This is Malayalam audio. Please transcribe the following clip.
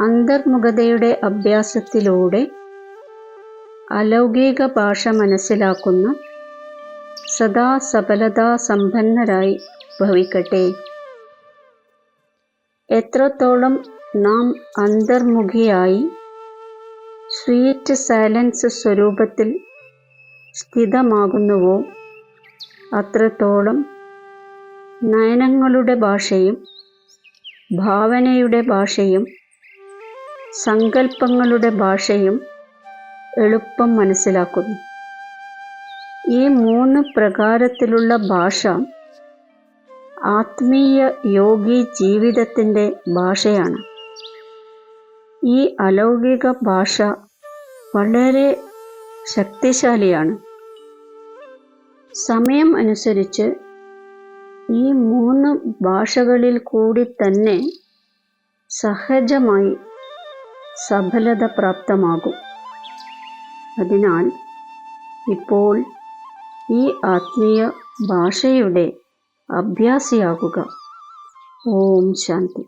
അന്തർമുഖതയുടെ അഭ്യാസത്തിലൂടെ അലൗകിക ഭാഷ മനസ്സിലാക്കുന്ന സദാ സഫലതാ സമ്പന്നരായി ഭവിക്കട്ടെ. എത്രത്തോളം നാം അന്തർമുഖിയായി സ്വീറ്റ് സൈലൻസ് സ്വരൂപത്തിൽ സ്ഥിതമാകുന്നുവോ അത്രത്തോളം നയനങ്ങളുടെ ഭാഷയും ഭാവനയുടെ ഭാഷയും സങ്കല്പങ്ങളുടെ ഭാഷയും എളുപ്പം മനസ്സിലാക്കുന്നു. ഈ മൂന്ന് പ്രകാരത്തിലുള്ള ഭാഷ ആത്മീയ യോഗി ജീവിതത്തിന്റെ ഭാഷയാണ്. ഈ അലൗകിക ഭാഷ വളരെ ശക്തിശാലിയാണ്. സമയം അനുസരിച്ച് ഈ മൂന്ന് ഭാഷകളിൽ കൂടി തന്നെ സഹജമായി സഫലത പ്രാപ്തമാകും അതിനാൽ ഇപ്പോൾ ഈ ആത്മീയ ഭാഷയുടെ അഭ്യാസിയാകുക. ഓം ശാന്തി.